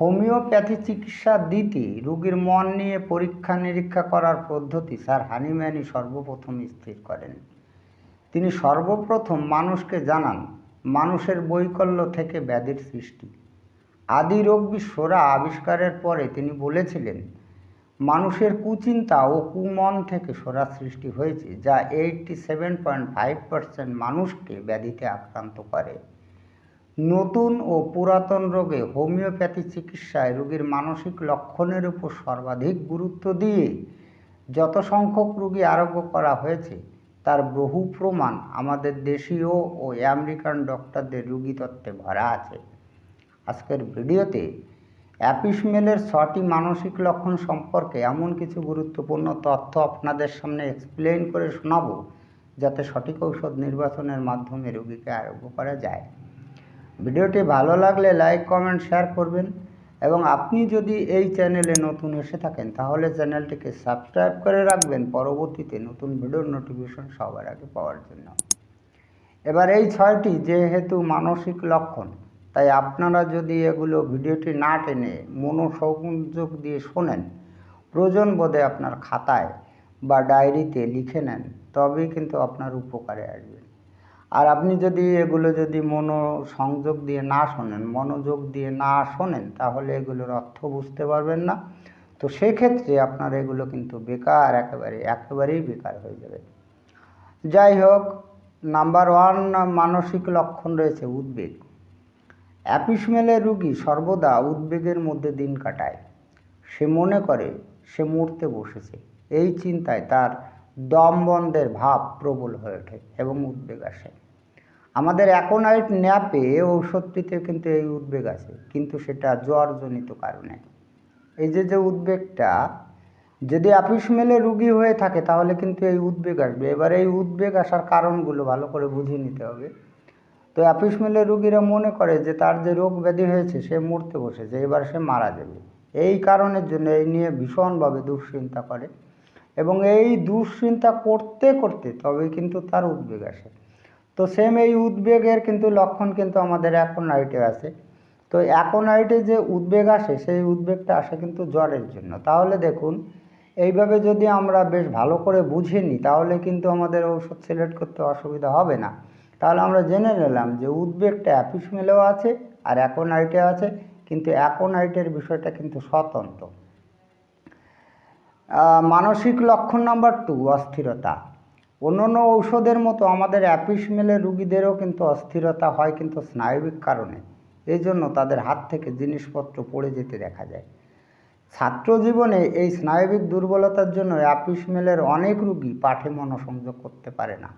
Homeopathy চিকিৎসা দিতে রোগীর মন নিয়ে পরীক্ষা নিরীক্ষা করার পদ্ধতি স্যার হানিম্যানই সর্বপ্রথম স্থির করেন। তিনি সর্বপ্রথম মানুষকে জানান, মানুষের বৈকল্য থেকে ব্যাধির সৃষ্টি। আদি রোগ বিশ্বরা আবিষ্কারের পরে তিনি বলেছিলেন, মানুষের কুচিন্তা ও কুমন থেকে সোরা সৃষ্টি হয়েছে, যা eighty seven point five percent মানুষকে ব্যাধিতে আক্রান্ত করে। নতুন ও পুরাতন রোগে হোমিওপ্যাথি চিকিৎসায় রোগীর মানসিক লক্ষণের উপর সর্বাধিক গুরুত্ব দিয়ে যত সংখ্যক রোগী আরোগ্য করা হয়েছে, তার বহু প্রমাণ আমাদের দেশীয় ও আমেরিকান ডক্টরদের রোগী তত্ত্বে ভরা আছে। আজকের ভিডিওতে অ্যাপিসমেলের ছটি মানসিক লক্ষণ সম্পর্কে এমন কিছু গুরুত্বপূর্ণ তথ্য আপনাদের সামনে এক্সপ্লেইন করে শোনাবো, যাতে সঠিক ঔষধ নির্বাচনের মাধ্যমে রোগীকে আরোগ্য করা যায়। ভিডিওটি ভালো লাগলে লাইক, কমেন্ট, শেয়ার করবেন। এবং আপনি যদি এই চ্যানেলে নতুন এসে থাকেন, তাহলে চ্যানেলটিকে সাবস্ক্রাইব করে রাখবেন। পরবর্তীতে নতুন ভিডিওর নোটিফিকেশন সবার আগে পাওয়ার জন্য। এবার এই ছয়টি যেহেতু মানসিক লক্ষণ, তাই আপনারা যদি এগুলো ভিডিওটি না টেনে মনোসংযোগ দিয়ে শোনেন, প্রয়োজন বোধে আপনার খাতায় বা ডায়েরিতে লিখে নেন, তবেই কিন্তু আপনার উপকারে আসবে। আর আপনি যদি এগুলো যদি মনোসংযোগ দিয়ে না শোনেন, মনোযোগ দিয়ে না শোনেন, তাহলে এগুলোর অর্থ বুঝতে পারবেন না। তো সেক্ষেত্রে আপনার এগুলো কিন্তু বেকার একেবারে, একেবারেই বেকার হয়ে যাবে। যাই হোক, নাম্বার ওয়ান মানসিক লক্ষণ রয়েছে উদ্বেগ। অ্যাপিসমেলের রুগী সর্বদা উদ্বেগের মধ্যে দিন কাটায়। সে মনে করে, সে মরতে বসেছে। এই চিন্তায় তার দম বন্ধের ভাব প্রবল হয়ে ওঠে এবং উদ্বেগ আসে। আমাদের অ্যাকোনাইট ন্যাপে ঔষধটিতে কিন্তু এই উদ্বেগ আছে, কিন্তু সেটা জ্বরজনিত কারণে। এই যে যে উদ্বেগটা, যদি অ্যাপিসমেলে রুগী হয়ে থাকে, তাহলে কিন্তু এই উদ্বেগ আসবে। এবার এই উদ্বেগ আসার কারণগুলো ভালো করে বুঝে নিতে হবে। তো অ্যাপিসমেলের রুগীরা মনে করে যে, তার যে রোগ ব্যাধি হয়েছে, সে মরতে বসেছে, এবার সে মারা যাবে। এই কারণের জন্য এই নিয়ে ভীষণভাবে দুশ্চিন্তা করে। এবং এই দুশ্চিন্তা করতে করতে তবে কিন্তু তার উদ্বেগ আসে। তো সেম এই উদ্বেগের কিন্তু লক্ষণ কিন্তু আমাদের অ্যাকোনাইটে আছে। তো এখন অ্যাকোনাইটে যে উদ্বেগ আসে, সেই উদ্বেগটা আসে কিন্তু জ্বরের জন্য। তাহলে দেখুন, এইভাবে যদি আমরা বেশ ভালো করে বুঝে নিই, তাহলে কিন্তু আমাদের ওষুধ সিলেক্ট করতে অসুবিধা হবে না। তাহলে আমরা জেনে নিলাম যে উদ্বেগটা অ্যাপিসমেলেও আছে আর অ্যাকোনাইটে আছে, কিন্তু অ্যাকোনাইটের বিষয়টা কিন্তু স্বতন্ত্র। মানসিক লক্ষণ নাম্বার টু অস্থিরতা। অন্যান্য ঔষধের মতো আমাদের অ্যাপিসমেলের রুগীদেরও কিন্তু অস্থিরতা হয় কিন্তু স্নায়বিক কারণে। এই জন্য তাদের হাত থেকে জিনিসপত্র পড়ে যেতে দেখা যায়। ছাত্র জীবনে এই স্নায়বিক দুর্বলতার জন্য অ্যাপিস মেলের অনেক রুগী পাঠে মনোসংযোগ করতে পারে না।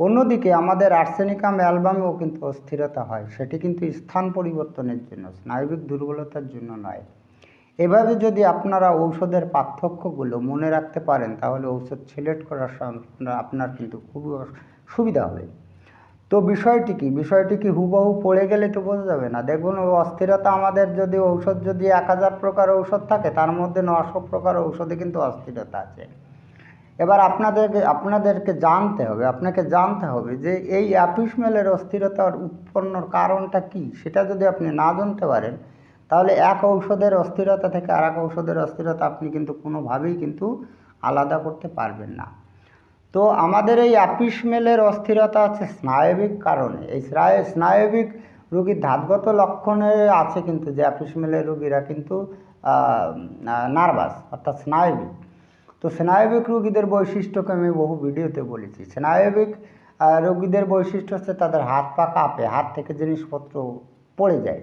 অন্যদিকে আমাদের আর্সেনিকাম অ্যালবামেও কিন্তু অস্থিরতা হয়। সেটি কিন্তু স্থান পরিবর্তনের জন্য, স্নায়বিক দুর্বলতার জন্য নয়। এভাবে যদি আপনারা ঔষধের পার্থক্যগুলো মনে রাখতে পারেন, তাহলে ঔষধ সিলেক্ট করার আপনার কিন্তু খুব সুবিধা হবে। তো বিষয়টি কি? বিষয়টি কি হুবহু পড়ে গেলে তো বোঝা যাবে না। দেখুন অস্থিরতা আমাদের যদি ঔষধ, যদি এক হাজার প্রকার ঔষধ থাকে, তার মধ্যে নশো প্রকার ঔষধে কিন্তু অস্থিরতা আছে। এবার আপনাদেরকে আপনাদেরকে জানতে হবে, আপনাকে জানতে হবে যে এই অ্যাপিসমেলের অস্থিরতার উৎপন্নর কারণটা কি? সেটা যদি আপনি না জানতে পারেন তাহলে এক ঔষধের অস্থিরতা থেকে আর এক ঔষধের অস্থিরতা আপনি কিন্তু কোনোভাবেই কিন্তু আলাদা করতে পারবেন না। তো আমাদের এই অ্যাপিসমেলের অস্থিরতা আছে স্নায়বিক কারণে। এই স্নায়ু, স্নায়বিক রোগীর ধাতগত লক্ষণে আছে কিন্তু যে অ্যাপিসমেলের রোগীরা কিন্তু নার্ভাস, অর্থাৎ স্নায়বিক। তো স্নায়বিক রোগীদের বৈশিষ্ট্যকে আমি বহু ভিডিওতে বলেছি। স্নায়বিক রোগীদের বৈশিষ্ট্য হচ্ছে তাদের হাত পা কাঁপে, হাত থেকে জিনিসপত্র পড়ে যায়।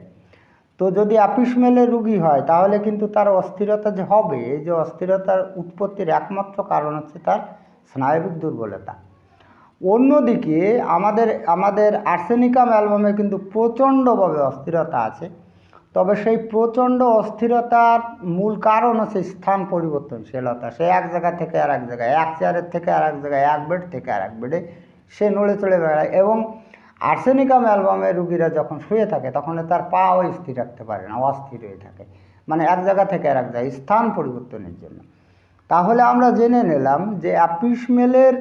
তো যদি অ্যাপিসমেলের রুগী হয়, তাহলে কিন্তু তার অস্থিরতা যে হবে, এই যে অস্থিরতার উৎপত্তির একমাত্র কারণ হচ্ছে তার স্নায়বিক দুর্বলতা। অন্যদিকে আমাদের আমাদের আর্সেনিকাম অ্যালবামে কিন্তু প্রচণ্ডভাবে অস্থিরতা আছে, তবে সেই প্রচণ্ড অস্থিরতার মূল কারণ হচ্ছে স্থান পরিবর্তনশীলতা। সে এক জায়গা থেকে আর এক জায়গায়, এক চেয়ারের থেকে আর এক জায়গায়, এক বেড থেকে আর এক বেডে সে নড়ে চড়ে বেড়ায় এবং আর্সেনিকাম অ্যালবামের রুগীরা যখন শুয়ে থাকে, তখন তার পাও স্থির রাখতে পারে না, অস্থির হয়ে থাকে। মানে এক জায়গা থেকে আর এক জায়গায়, স্থান পরিবর্তনের জন্য। তাহলে আমরা জেনে নিলাম যে অ্যাপিসমেলের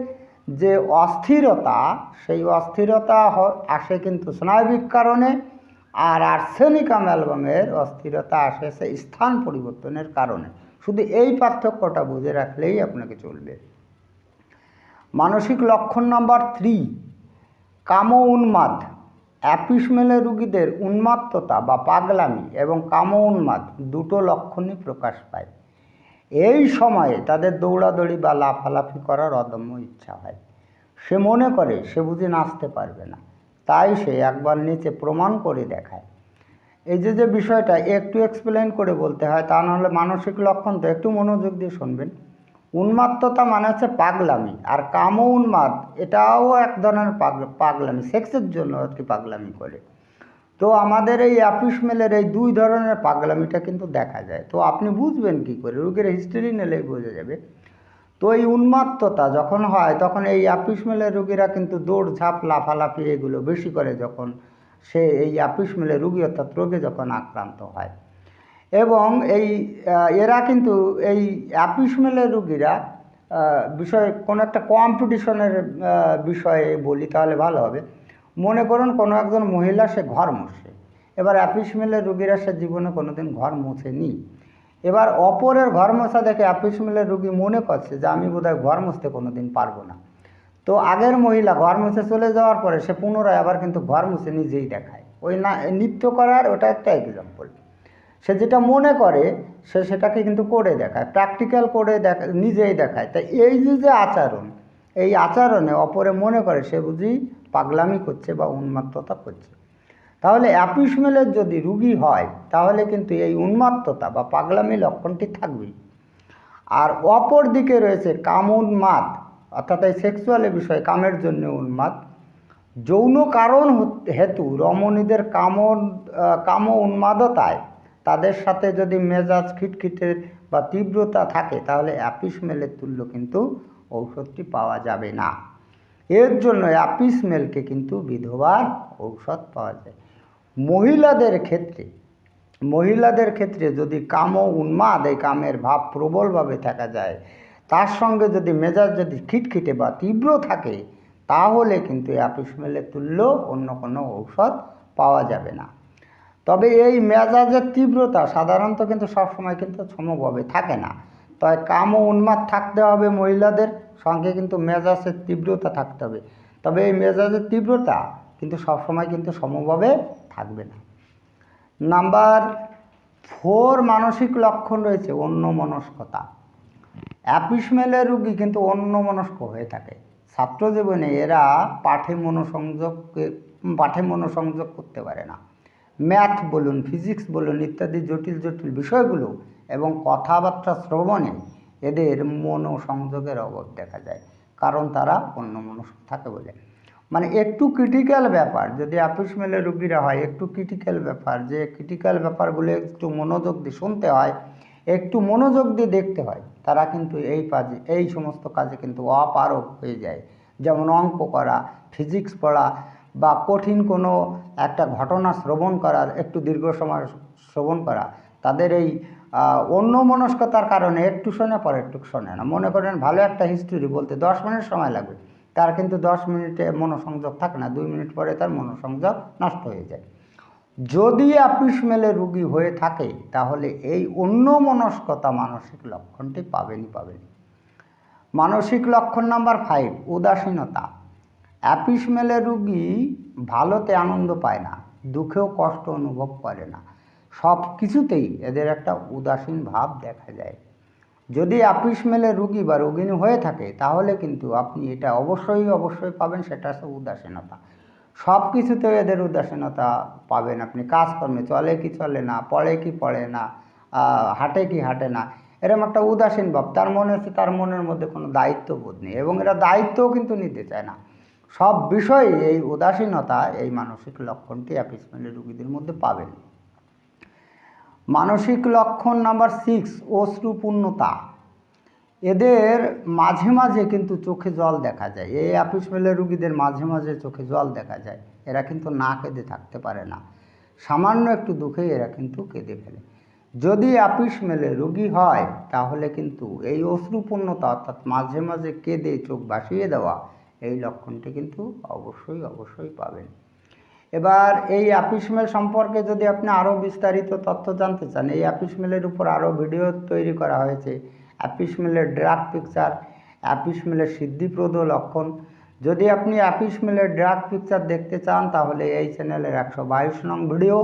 যে অস্থিরতা, সেই অস্থিরতা আসে কিন্তু স্নায়বিক কারণে আর আর্সেনিক অ্যালবামের অস্থিরতা আসে স্থান পরিবর্তনের কারণে। শুধু এই পার্থক্যটা বুঝে রাখলেই আপনাকে চলবে। মানসিক লক্ষণ নাম্বার থ্রি কাম উন্মাদ অ্যাপিসমেলের রুগীদের উন্মাত্ততা বা পাগলামি এবং কাম উন্মাদ দুটো লক্ষণই প্রকাশ পায়। এই সময়ে তাদের দৌড়াদৌড়ি বা লাফালাফি করার অদম্য ইচ্ছা হয়। সে মনে করে সে বুঝি নাচতে পারবে না, তাই সে একবার নিচে প্রমাণ করে দেখায়। এই যে যে বিষয়টা একটু এক্সপ্লেন করে বলতে হয়, তা নাহলে মানসিক লক্ষণ তো একটু মনোযোগ দিয়ে শুনবেন। উন্মাত্ততা মানে হচ্ছে পাগলামি, আর কাম উন্মাদ, এটাও এক ধরনের পাগ- পাগলামি, সেক্সের জন্য আর কি পাগলামি করে। তো আমাদের এই অ্যাপিসমেলের এই দুই ধরনের পাগলামিটা কিন্তু দেখা যায়। তো আপনি বুঝবেন কি করে? রোগীর হিস্ট্রি নিলেই বোঝা যাবে। তো এই উন্মাত্ততা যখন হয়, তখন এই অ্যাপিসমেলের রোগীরা কিন্তু দৌড়, ঝাঁপ, লাফালাফি এগুলো বেশি করে যখন সে এই অ্যাপিসমেলের রোগী অর্থাৎ রোগে যখন আক্রান্ত হয়। এবং এই এরা কিন্তু এই অ্যাপিসমেলের রুগীরা বিষয়ে কোনো একটা কম্পিটিশনের বিষয়ে বলি তাহলে ভালো হবে। মনে করুন কোনো একজন মহিলা, সে ঘর মোছে। এবার অ্যাপিসমেলের রুগীরা সে জীবনে কোনোদিন ঘর মোছেনি। এবার অপরের ঘর মোছা দেখে অ্যাপিসমেলের রুগী মনে করছে যে, আমি বোধহয় ঘর মুছতে কোনো দিন পারব না। তো আগের মহিলা ঘর মুছে চলে যাওয়ার পরে সে পুনরায় আবার কিন্তু ঘর মুছে নিজেই দেখায়। ওই না, নৃত্য করার ওটা একটা এক্সাম্পল সে যেটা মনে করে, সে সেটাকে কিন্তু করে দেখায় প্র্যাকটিক্যাল করে দেখা, নিজেই দেখায়। তাই এই যে যে আচরণ, এই আচরণে অপরে মনে করে, সে বুঝি পাগলামি করছে বা উন্মাত্ততা করছে। তাহলে অ্যাপিসমেলের যদি রুগী হয়, তাহলে কিন্তু এই উন্মাত্ততা বা পাগলামি লক্ষণটি থাকবেই। আর অপর দিকে রয়েছে কাম উন্মাদ, অর্থাৎ এই সেক্সুয়ালের বিষয়ে কামের জন্য উন্মাদ। যৌন কারণ হত- হেতু রমণীদের কাম কাম উন্মাদতায় তাদের সাথে যদি মেজাজ খিটখিটে বা তীব্রতা থাকে, তাহলে অ্যাপিসমেলের তুল্য কিন্তু ঔষধটি পাওয়া যাবে না। এর জন্য অ্যাপিসমেলকে কিন্তু বিধবার ঔষধ পাওয়া যায়। মহিলাদের ক্ষেত্রে মহিলাদের ক্ষেত্রে যদি কাম উন্মাদ, এই কামের ভাব প্রবলভাবে থাকা যায়, তার সঙ্গে যদি মেজাজ যদি খিটখিটে বা তীব্র থাকে, তাহলে কিন্তু অ্যাপিসমেলের তুল্য অন্য কোনো ঔষধ পাওয়া যাবে না। তবে এই মেজাজের তীব্রতা সাধারণত কিন্তু সবসময় কিন্তু সমভাবে থাকে না। তাই কাম ও উন্মাদ থাকতে হবে মহিলাদের, সঙ্গে কিন্তু মেজাজের তীব্রতা থাকতে হবে। তবে এই মেজাজের তীব্রতা কিন্তু সবসময় কিন্তু সমভাবে থাকবে না। নাম্বার ফোর, মানসিক লক্ষণ রয়েছে অন্য মনস্কতা অ্যাপিসমেলের রুগী কিন্তু অন্য মনস্ক হয়ে থাকে। ছাত্র জীবনে এরা পাঠে মনোসংযোগ পাঠে মনোসংযোগ করতে পারে না। ম্যাথ বলুন, ফিজিক্স বলুন, ইত্যাদি জটিল জটিল বিষয়গুলো এবং কথাবার্তা শ্রবণে এদের মনোসংযোগের অভাব দেখা যায়, কারণ তারা অন্য মনস্ক থাকে বলে। মানে একটু ক্রিটিক্যাল ব্যাপার, যদি অ্যাপিসমেলের রুগীরা হয়, একটু ক্রিটিক্যাল ব্যাপার, যে ক্রিটিক্যাল ব্যাপারগুলো একটু মনোযোগ দিয়ে শুনতে হয়, একটু মনোযোগ দিয়ে দেখতে হয়, তারা কিন্তু এই কাজে এই সমস্ত কাজে কিন্তু অপারক হয়ে যায়। যেমন অঙ্ক করা ফিজিক্স পড়া বা কঠিন কোনো একটা ঘটনা শ্রবণ করার, একটু দীর্ঘ সময় শ্রবণ করা, তাদের এই অন্য মনস্কতার কারণে একটু শোনে, পরে একটু শোনে না। মনে করেন ভালো একটা হিস্টোরি বলতে দশ মিনিট সময় লাগবে, তার কিন্তু দশ মিনিটে মনোসংযোগ থাকে না, দুই মিনিট পরে তার মনোসংযোগ নষ্ট হয়ে যায়। যদি অ্যাপিসমেলে রুগী হয়ে থাকে, তাহলে এই অন্য মনস্কতা মানসিক লক্ষণটি পাবেনই পাবেন মানসিক লক্ষণ নাম্বার ফাইভ উদাসীনতা। অ্যাপিসমেলের রুগী ভালোতে আনন্দ পায় না, দুঃখেও কষ্ট অনুভব করে না। সব কিছুতেই এদের একটা উদাসীন ভাব দেখা যায়। যদি অ্যাপিসমেলের রুগী বা রোগিনী হয়ে থাকে, তাহলে কিন্তু আপনি এটা অবশ্যই অবশ্যই পাবেন, সেটা হচ্ছে উদাসীনতা। সব কিছুতে এদের উদাসীনতা পাবেন আপনি, কাজকর্মে চলে কি চলে না, পড়ে কি পড়ে না হাঁটে কি হাঁটে না এরকম একটা উদাসীন ভাব। তার মনে হচ্ছে তার মনের মধ্যে কোনো দায়িত্ববোধ নেই, এবং এরা দায়িত্বও কিন্তু নিতে চায় না। সব বিষয়ে এই উদাসীনতা এই মানসিক লক্ষণটি অ্যাপিসমেলের রুগীদের মধ্যে পাবেন। মানসিক লক্ষণ নাম্বার সিক্স অশ্রুপূর্ণতা। এদের মাঝে মাঝে কিন্তু চোখে জল দেখা যায়। এই অ্যাপিসমেলের রুগীদের মাঝে মাঝে চোখে জল দেখা যায়। এরা কিন্তু না কেঁদে থাকতে পারে না। সামান্য একটু দুঃখেই এরা কিন্তু কেঁদে ফেলে। যদি অ্যাপিসমেলে রুগী হয়, তাহলে কিন্তু এই অশ্রুপূর্ণতা অর্থাৎ মাঝে মাঝে কেঁদে চোখ ভাসিয়ে দেওয়া এই লক্ষণটি কিন্তু অবশ্যই অবশ্যই পাবেন। এবার এই অ্যাপিসমেল সম্পর্কে যদি আপনি আরও বিস্তারিত তথ্য জানতে চান, এই অ্যাপিসমেলের উপর আরও ভিডিও তৈরি করা হয়েছে। অ্যাপিসমেলের ড্রাগ পিকচার অ্যাপিসমেলের সিদ্ধিপ্রদ লক্ষণ। যদি আপনি অ্যাপিসমেলের ড্রাগ পিকচার দেখতে চান, তাহলে এই চ্যানেলের একশো বাইশ নং ভিডিও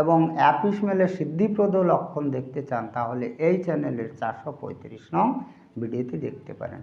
এবং অ্যাপিসমেলের সিদ্ধিপ্রদ লক্ষণ দেখতে চান, তাহলে এই চ্যানেলের চারশো পঁয়ত্রিশ নং ভিডিওটি দেখতে পারেন।